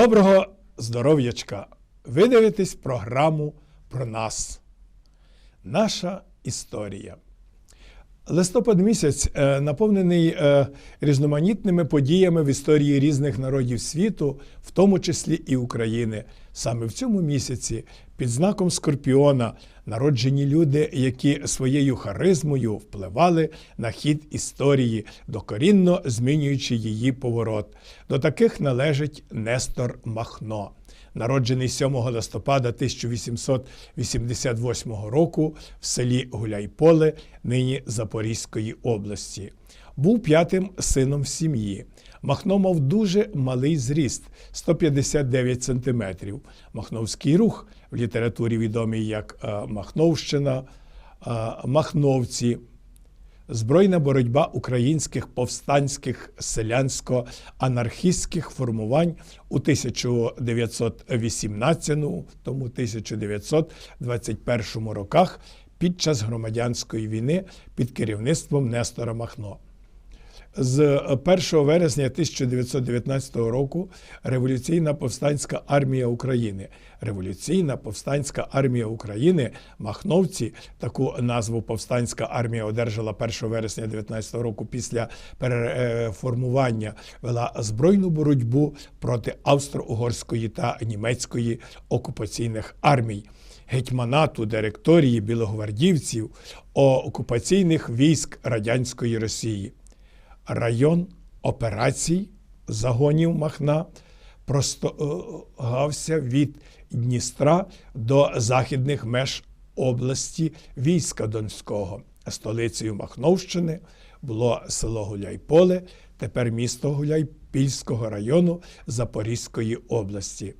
Доброго здоров'ячка! Ви дивитесь програму про нас. Наша історія. Листопад місяць е, наповнений е, різноманітними подіями в історії різних народів світу, в тому числі і України. Саме в цьому місяці, під знаком Скорпіона, народжені люди, які своєю харизмою впливали на хід історії, докорінно змінюючи її поворот. До таких належить Нестор Махно народжений 7 листопада 1888 року в селі Гуляйполе, нині Запорізької області. Був п'ятим сином в сім'ї. Махно мав дуже малий зріст 159 сантиметрів. Махновський рух в літературі відомий як е, Махновщина, е, Махновці. Збройна боротьба українських повстанських селянсько-анархістських формувань у 1918 тому 1921 роках під час громадянської війни під керівництвом Нестора Махно. З 1 вересня 1919 року Революційна повстанська армія України. Революційна повстанська армія України Махновці таку назву повстанська армія одержала 1 вересня 1919 року після переформування вела збройну боротьбу проти австро-угорської та німецької окупаційних армій. Гетьманату директорії білогвардівців окупаційних військ радянської Росії район операцій загонів Махна простогався від Дністра до західних меж області війська Донського. Столицею Махновщини було село Гуляйполе, тепер місто Гуляйпільського району Запорізької області,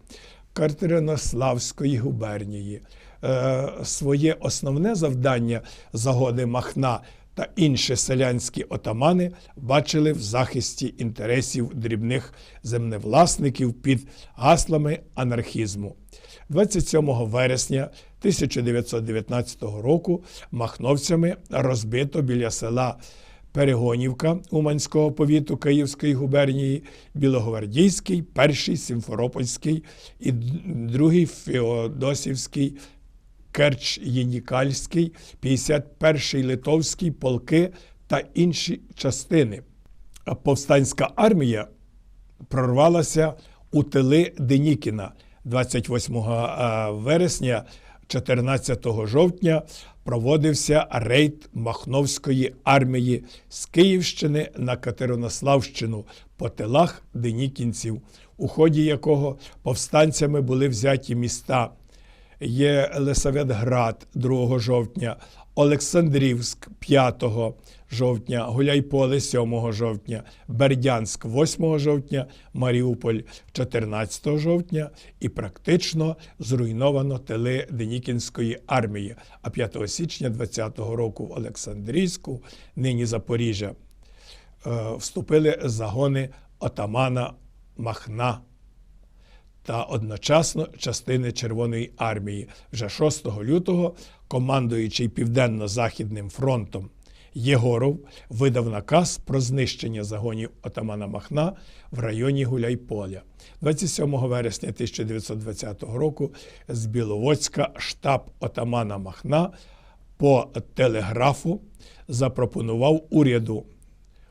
Катеринославської губернії. Е, своє основне завдання загони Махна та інші селянські отамани бачили в захисті інтересів дрібних землевласників під гаслами анархізму. 27 вересня 1919 року махновцями розбито біля села Перегонівка Уманського повіту Київської губернії, Білогвардійський, перший Сімферопольський і другий Феодосівський Керч Єнікальський, 51-й Литовський полки та інші частини. Повстанська армія прорвалася у тили Денікіна 28 вересня, 14 жовтня проводився рейд Махновської армії з Київщини на Катеринославщину по тилах денікінців, у ході якого повстанцями були взяті міста є Лисаветград 2 жовтня, Олександрівськ 5 жовтня, Гуляйполе 7 жовтня, Бердянськ 8 жовтня, Маріуполь 14 жовтня і практично зруйновано тили Денікінської армії. А 5 січня 20-го року в Олександрійську, нині Запоріжжя, е, вступили загони отамана Махна та одночасно частини Червоної армії. Вже 6 лютого, командуючий Південно-Західним фронтом Єгоров видав наказ про знищення загонів отамана Махна в районі Гуляйполя. 27 вересня 1920 року з Біловодська штаб отамана Махна по телеграфу запропонував уряду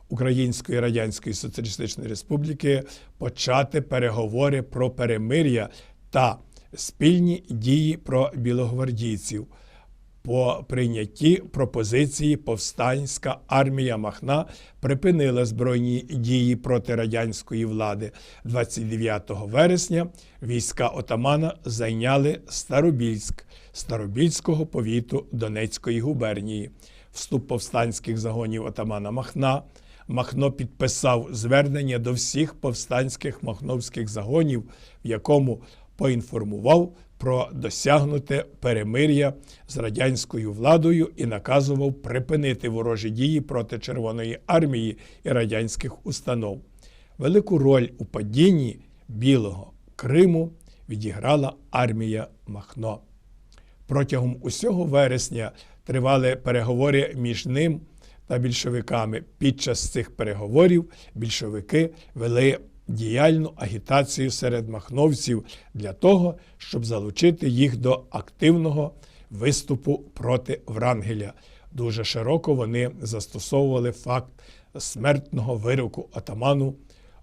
Української Радянської Соціалістичної Республіки почати переговори про перемир'я та спільні дії про білогвардійців. По прийнятті пропозиції повстанська армія Махна припинила збройні дії проти радянської влади. 29 вересня війська отамана зайняли Старобільськ Старобільського повіту Донецької губернії. Вступ повстанських загонів отамана Махна. Махно підписав звернення до всіх повстанських махновських загонів, в якому поінформував про досягнуте перемир'я з радянською владою і наказував припинити ворожі дії проти Червоної армії і радянських установ. Велику роль у падінні Білого Криму відіграла армія Махно. Протягом усього вересня тривали переговори між ним та більшовиками. Під час цих переговорів більшовики вели діяльну агітацію серед махновців для того, щоб залучити їх до активного виступу проти Врангеля. Дуже широко вони застосовували факт смертного вироку атаману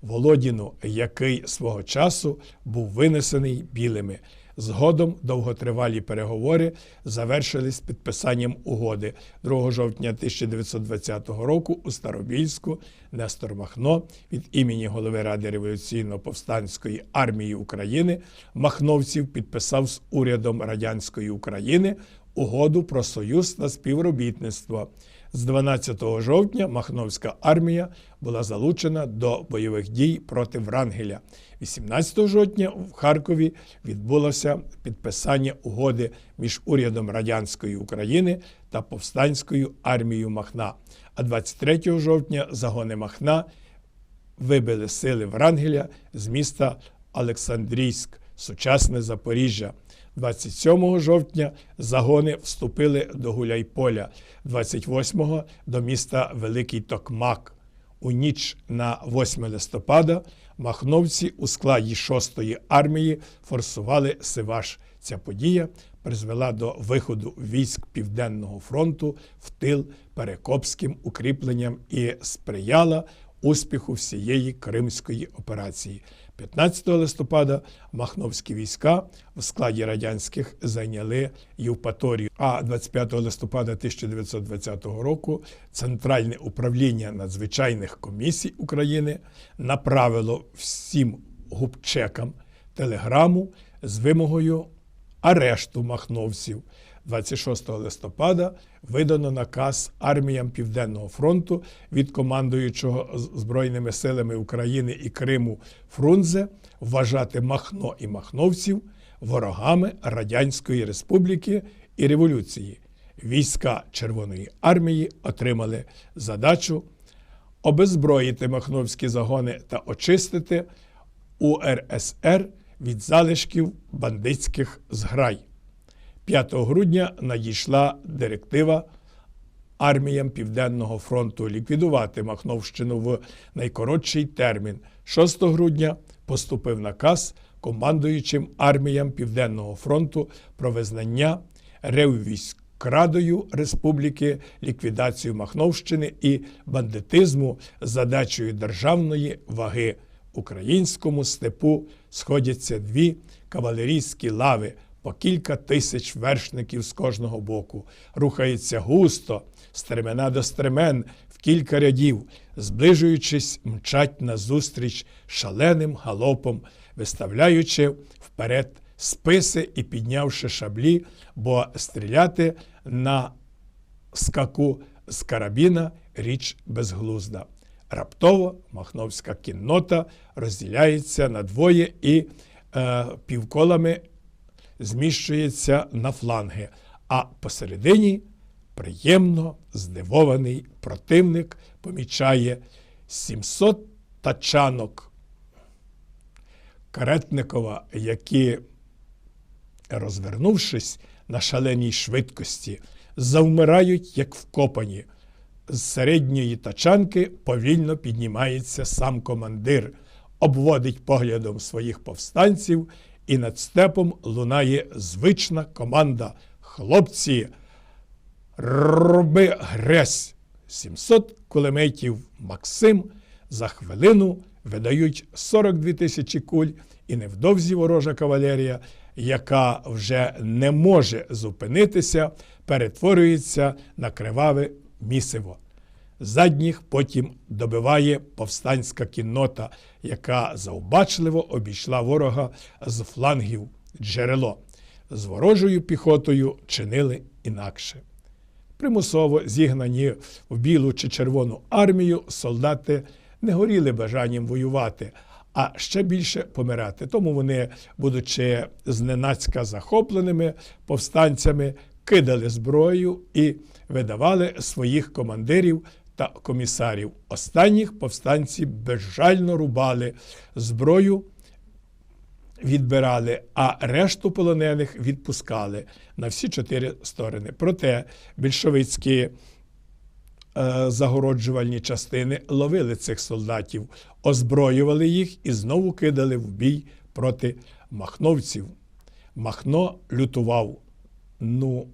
Володіну, який свого часу був винесений білими. Згодом довготривалі переговори завершились підписанням угоди 2 жовтня 1920 року у Старобільську Нестор Махно від імені голови Ради революційно-повстанської армії України Махновців підписав з урядом радянської України угоду про союз та співробітництво. З 12 жовтня Махновська армія була залучена до бойових дій проти Врангеля. 18 жовтня в Харкові відбулося підписання угоди між урядом радянської України та повстанською армією Махна. А 23 жовтня загони Махна вибили сили Врангеля з міста Олександрійськ, сучасне Запоріжжя. 27 жовтня загони вступили до Гуляйполя, 28-го до міста Великий Токмак. У ніч на 8 листопада махновці у складі 6-ї армії форсували Сиваш. Ця подія призвела до виходу військ Південного фронту в тил перекопським укріпленням і сприяла успіху всієї Кримської операції. 15 листопада махновські війська в складі радянських зайняли Євпаторію. А 25 листопада 1920 року Центральне управління надзвичайних комісій України направило всім губчекам телеграму з вимогою арешту махновців. 26 листопада видано наказ арміям Південного фронту від командуючого Збройними силами України і Криму Фрунзе вважати Махно і Махновців ворогами Радянської Республіки і революції. Війська Червоної армії отримали задачу обезброїти махновські загони та очистити УРСР від залишків бандитських зграй. 5 грудня надійшла директива арміям Південного фронту ліквідувати Махновщину в найкоротший термін. 6 грудня поступив наказ командуючим арміям Південного фронту про визнання Реввійськрадою Республіки, ліквідацію Махновщини і бандитизму задачею державної ваги. Українському степу сходяться дві кавалерійські лави по кілька тисяч вершників з кожного боку. Рухається густо, стремена до стремен в кілька рядів, зближуючись, мчать назустріч шаленим галопом, виставляючи вперед списи і піднявши шаблі, бо стріляти на скаку з карабіна річ безглузда. Раптово махновська кіннота розділяється на двоє і е, півколами зміщується на фланги, а посередині приємно здивований противник помічає 700 тачанок Каретникова, які, розвернувшись на шаленій швидкості, завмирають, як вкопані. З середньої тачанки повільно піднімається сам командир, обводить поглядом своїх повстанців і над степом лунає звична команда. Хлопці, роби гресь! 700 кулеметів Максим за хвилину видають 42 тисячі куль, і невдовзі ворожа кавалерія, яка вже не може зупинитися, перетворюється на криваве місиво. Задніх потім добиває повстанська кіннота, яка завбачливо обійшла ворога з флангів джерело. З ворожою піхотою чинили інакше. Примусово зігнані в білу чи червону армію, солдати не горіли бажанням воювати, а ще більше помирати. Тому вони, будучи зненацька захопленими повстанцями, кидали зброю і видавали своїх командирів та комісарів. Останніх повстанці безжально рубали зброю. Відбирали, а решту полонених відпускали на всі чотири сторони. Проте більшовицькі е, загороджувальні частини ловили цих солдатів, озброювали їх і знову кидали в бій проти махновців. Махно лютував. Ну,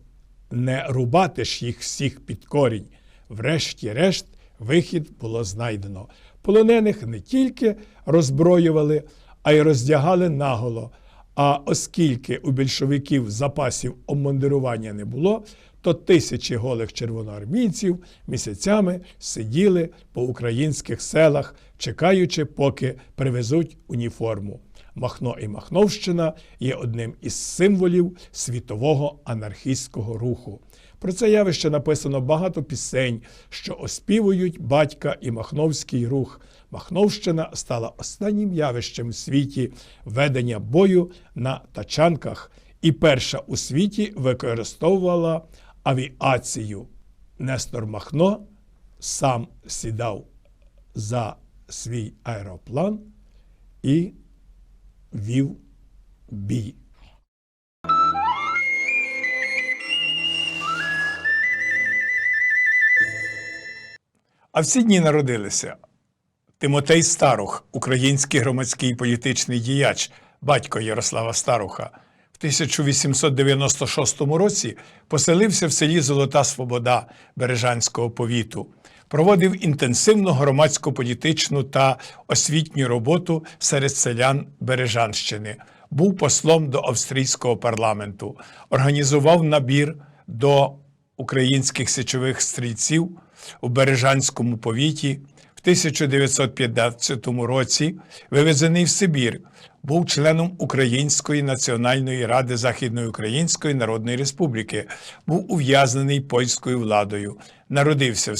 не рубати ж їх всіх під корінь. Врешті-решт, вихід було знайдено. Полонених не тільки роззброювали, а й роздягали наголо. А оскільки у більшовиків запасів обмундирування не було, то тисячі голих червоноармійців місяцями сиділи по українських селах, чекаючи, поки привезуть уніформу. Махно і Махновщина є одним із символів світового анархістського руху. Про це явище написано багато пісень, що оспівують батька і Махновський рух. Махновщина стала останнім явищем у світі ведення бою на тачанках і перша у світі використовувала авіацію. Нестор Махно сам сідав за свій аероплан і вів бій. А в ці дні народилися Тимотей Старух, український громадський політичний діяч, батько Ярослава Старуха. В 1896 році поселився в селі Золота Свобода Бережанського повіту. Проводив інтенсивну громадсько-політичну та освітню роботу серед селян Бережанщини. Був послом до австрійського парламенту, організував набір до українських січових стрільців у Бережанському повіті. В 1915 році вивезений в Сибір, був членом Української національної ради Західної Української Народної Республіки, був ув'язнений польською владою, народився в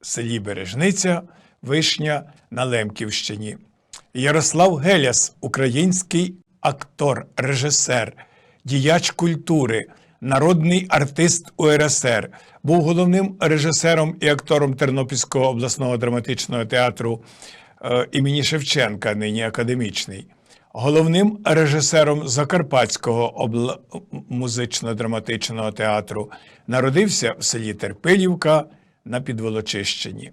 селі Бережниця, Вишня на Лемківщині. Ярослав Геляс, український актор, режисер, діяч культури, народний артист УРСР, був головним режисером і актором Тернопільського обласного драматичного театру е, імені Шевченка, нині академічний, головним режисером Закарпатського обла... музично-драматичного театру. Народився в селі Терпилівка на Підволочищині.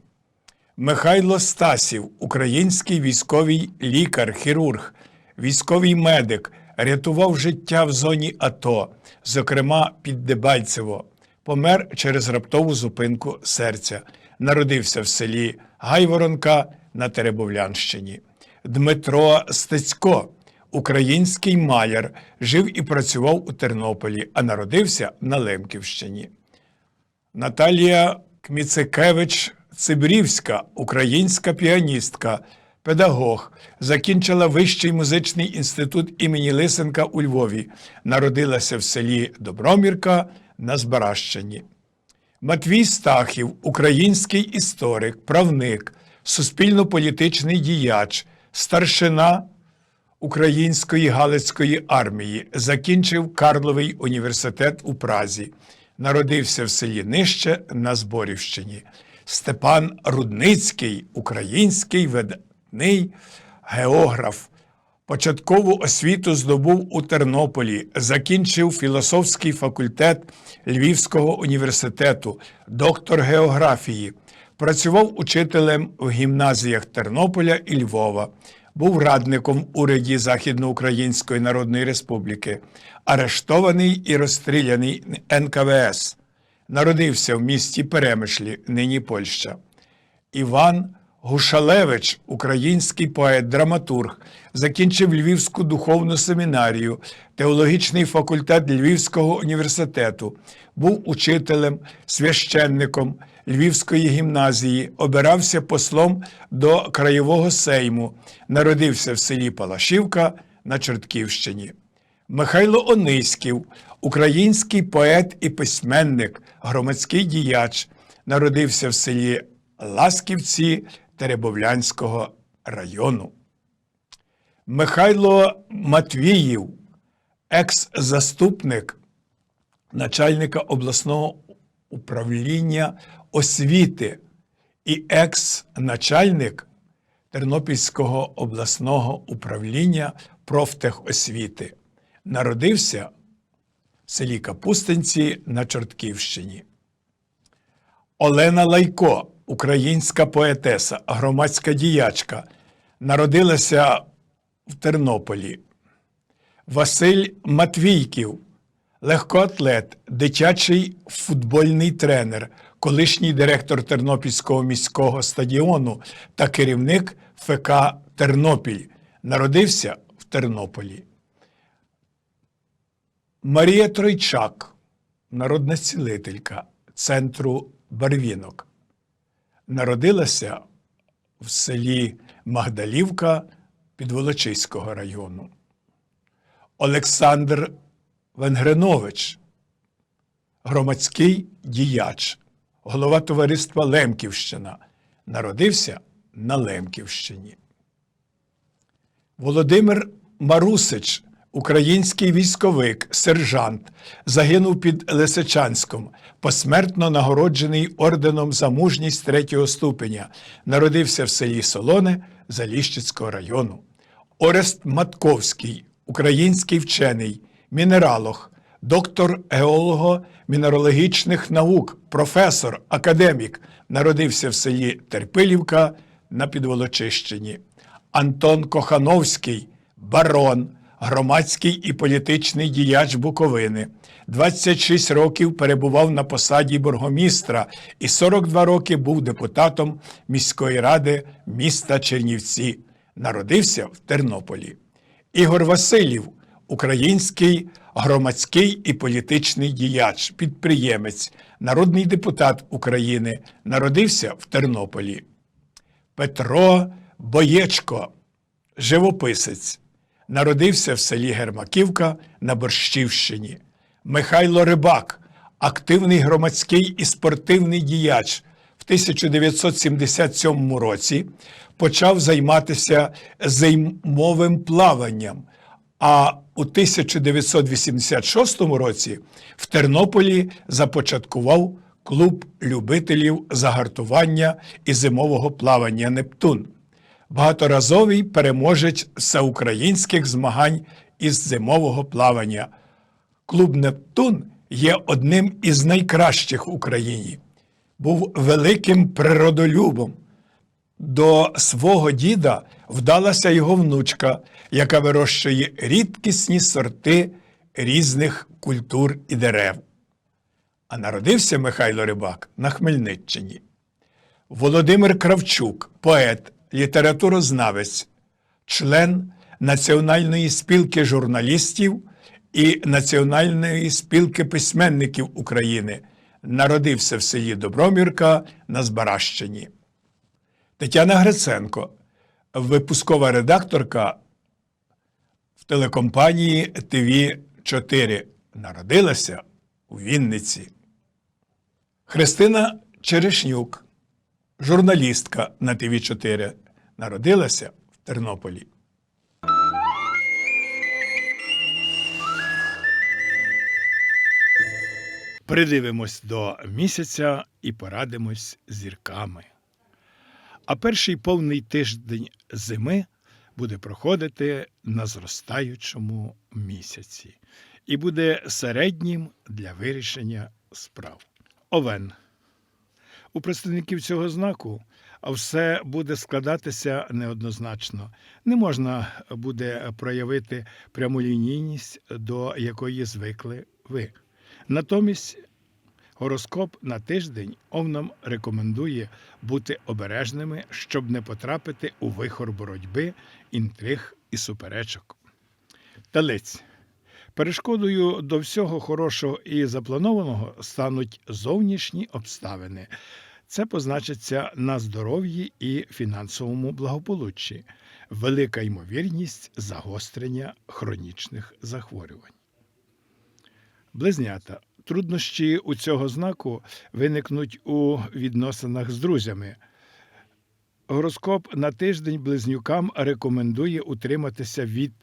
Михайло Стасів, український військовий лікар, хірург, військовий медик, рятував життя в зоні АТО, зокрема під Дебальцево. Помер через раптову зупинку серця. Народився в селі Гайворонка на Теребовлянщині. Дмитро Стецько, український маляр, жив і працював у Тернополі, а народився на Лемківщині. Наталія Кміцекевич Цибрівська, українська піаністка, педагог, закінчила Вищий музичний інститут імені Лисенка у Львові, народилася в селі Добромірка на Збаращині. Матвій Стахів, український історик, правник, суспільно-політичний діяч, старшина Української Галицької армії, закінчив Карловий університет у Празі, народився в селі Нижче на Зборівщині. Степан Рудницький, український видатний географ. Початкову освіту здобув у Тернополі, закінчив філософський факультет Львівського університету, доктор географії. Працював учителем в гімназіях Тернополя і Львова. Був радником уряді Західноукраїнської Народної Республіки, арештований і розстріляний НКВС. Народився в місті Перемишлі, нині Польща. Іван Гушалевич, український поет, драматург, закінчив Львівську духовну семінарію, теологічний факультет Львівського університету, був учителем, священником Львівської гімназії, обирався послом до Краєвого сейму, народився в селі Палашівка на Чортківщині. Михайло Ониськів, український поет і письменник, громадський діяч, народився в селі Ласківці Теребовлянського району. Михайло Матвіїв, екс-заступник начальника обласного управління освіти і екс-начальник Тернопільського обласного управління профтехосвіти. Народився в селі Капустинці на Чортківщині. Олена Лайко, українська поетеса, громадська діячка, народилася в Тернополі. Василь Матвійків, легкоатлет, дитячий футбольний тренер, колишній директор Тернопільського міського стадіону та керівник ФК Тернопіль. Народився в Тернополі. Марія Тройчак, народна цілителька центру Барвінок. Народилася в селі Магдалівка Підволочиського району. Олександр Венгренович, громадський діяч, голова товариства Лемківщина, народився на Лемківщині. Володимир Марусич, український військовик, сержант, загинув під Лисичанськом, посмертно нагороджений орденом за мужність третього ступеня. Народився в селі Солоне Заліщицького району. Орест Матковський, український вчений, мінералог, доктор геолого-мінералогічних наук, професор, академік, народився в селі Терпилівка на Підволочищині. Антон Кохановський, барон, громадський і політичний діяч Буковини. 26 років перебував на посаді бургомістра і 42 роки був депутатом міської ради міста Чернівці. Народився в Тернополі. Ігор Васильєв, український громадський і політичний діяч, підприємець, народний депутат України, народився в Тернополі. Петро Боєчко, живописець, народився в селі Гермаківка на Борщівщині. Михайло Рибак, активний громадський і спортивний діяч, в 1977 році почав займатися зимовим плаванням. А у 1986 році в Тернополі започаткував клуб любителів загартування і зимового плавання Нептун, багаторазовий переможець всеукраїнських змагань із зимового плавання. Клуб Нептун є одним із найкращих в Україні. Був великим природолюбом. До свого діда вдалася його внучка, яка вирощує рідкісні сорти різних культур і дерев. А народився Михайло Рибак на Хмельниччині. Володимир Кравчук, поет, літературознавець, член Національної спілки журналістів і Національної спілки письменників України, народився в селі Добромірка на Збаращині. Тетяна Гриценко, випускова редакторка в телекомпанії ТВ 4 народилася у Вінниці. Христина Черешнюк, журналістка на ТВ 4 народилася в Тернополі. Придивимось до місяця і порадимось зірками. А перший повний тиждень зими буде проходити на зростаючому місяці і буде середнім для вирішення справ. Овен. У представників цього знаку все буде складатися неоднозначно. Не можна буде проявити прямолінійність, до якої звикли ви. Натомість Гороскоп на тиждень овнам рекомендує бути обережними, щоб не потрапити у вихор боротьби, інтриг і суперечок. Талець. Перешкодою до всього хорошого і запланованого стануть зовнішні обставини. Це позначиться на здоров'ї і фінансовому благополуччі, велика ймовірність загострення хронічних захворювань. Близнята. Труднощі у цього знаку виникнуть у відносинах з друзями. Гороскоп на тиждень близнюкам рекомендує утриматися від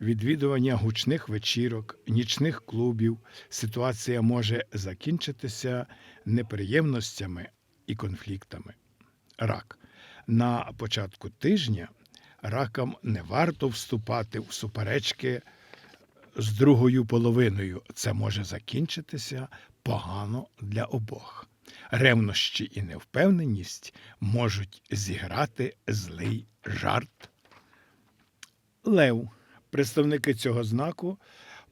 відвідування гучних вечірок, нічних клубів. Ситуація може закінчитися неприємностями і конфліктами. Рак. На початку тижня ракам не варто вступати в суперечки з другою половиною. Це може закінчитися погано для обох. Ревнощі і невпевненість можуть зіграти злий жарт. Лев, представники цього знаку,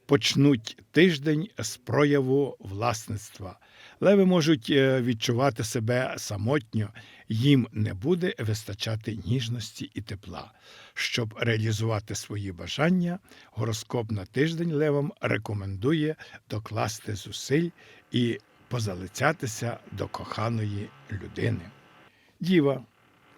почнуть тиждень з прояву власництва. Леви можуть е, відчувати себе самотньо, їм не буде вистачати ніжності і тепла. Щоб реалізувати свої бажання, гороскоп на тиждень левам рекомендує докласти зусиль і позалицятися до коханої людини. Діва.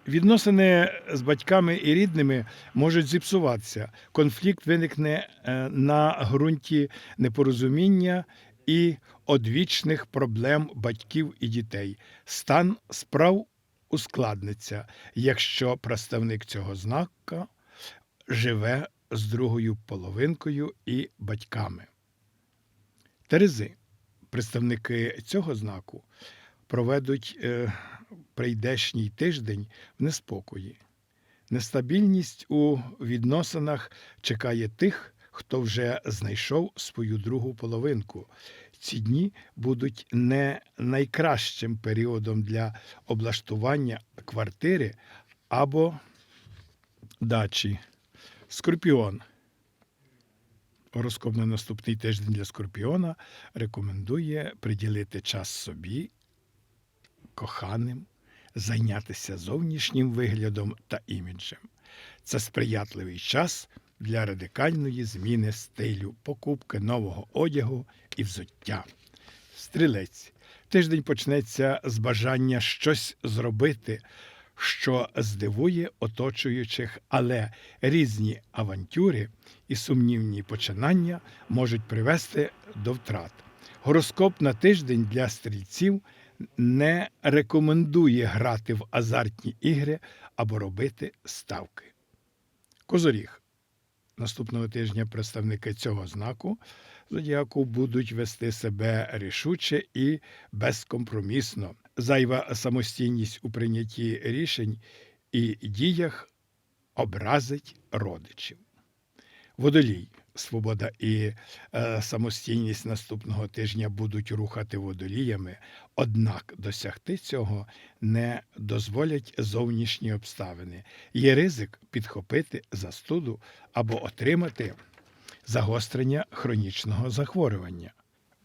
Відносини з батьками і рідними можуть зіпсуватися. Конфлікт виникне е, на ґрунті непорозуміння і одвічних проблем батьків і дітей. Стан справ ускладниться, якщо представник цього знака живе з другою половинкою і батьками. Терези, представники цього знаку, проведуть е, прийдешній тиждень в неспокої. Нестабільність у відносинах чекає тих, хто вже знайшов свою другу половинку. Ці дні будуть не найкращим періодом для облаштування квартири або дачі. Скорпіон. Гороскоп на наступний тиждень для Скорпіона рекомендує приділити час собі, коханим, зайнятися зовнішнім виглядом та іміджем. Це сприятливий час для радикальної зміни стилю, покупки нового одягу і взуття. Стрілець. Тиждень почнеться з бажання щось зробити, що здивує оточуючих, але різні авантюри і сумнівні починання можуть привести до втрат. Гороскоп на тиждень для стрільців не рекомендує грати в азартні ігри або робити ставки. Козоріг. Наступного тижня представники цього знаку зодіаку будуть вести себе рішуче і безкомпромісно. Зайва самостійність у прийнятті рішень і діях образить родичів. Водолій. Свобода і е, самостійність наступного тижня будуть рухати водоліями, однак досягти цього не дозволять зовнішні обставини. Є ризик підхопити застуду або отримати загострення хронічного захворювання.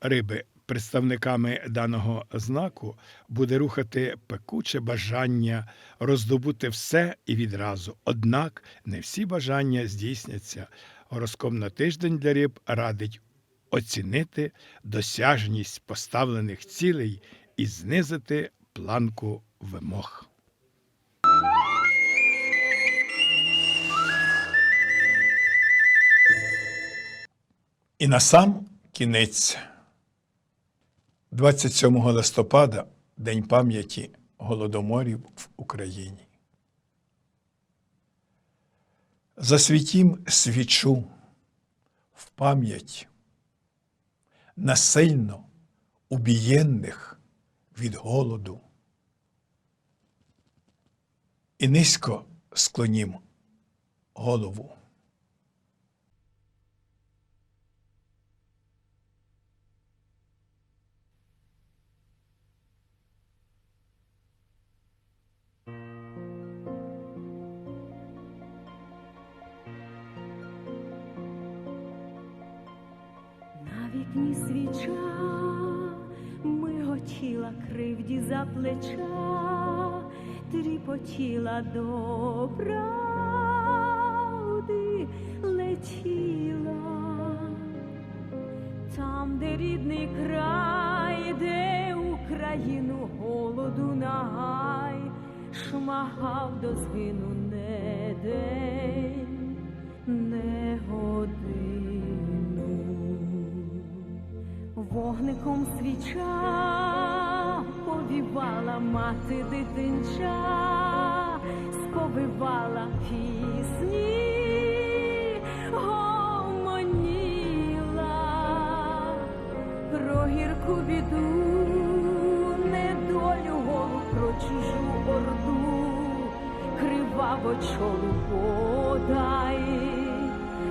Риби представниками даного знаку буде рухати пекуче бажання роздобути все і відразу. Однак не всі бажання здійсняться. Гороскоп на тиждень для риб радить оцінити досяжність поставлених цілей і знизити планку вимог. І на сам кінець, 27 листопада, День пам'яті голодоморів в Україні. Засвітім свічу в пам'ять насильно убієнних від голоду і низько склонім голову. Тріпотіла до правди летіла. Там, де рідний край, де Україну голоду нагай, шмагав до згину не день, не годину. Вогником свіча повівала мати дитинча, сповивала пісні, гомоніла про гірку біду, недолю голу, про чужу орду, криваво чолу подай,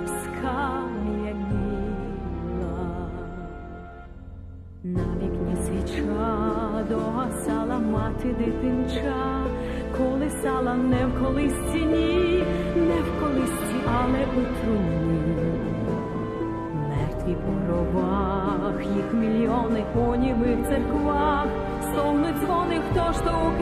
скам'яніла. На вікні свіча догасала, дитинча, колисала не в колисці, ні, не в колисці, але у труні. Мертві по гробах, їх мільйони у німих церквах, стогнуть дзвони, хто ж то в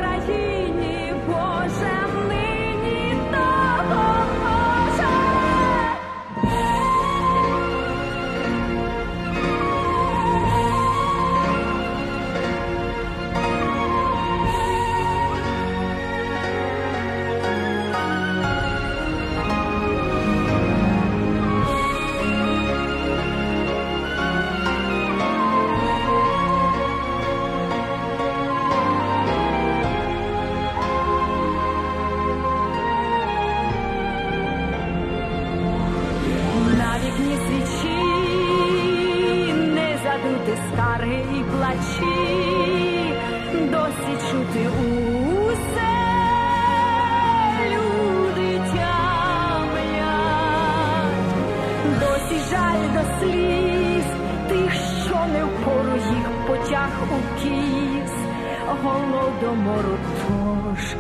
сліз тих, що не впору їх потяг у кіс, голодомору тож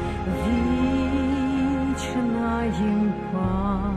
вічна їм пам'ять.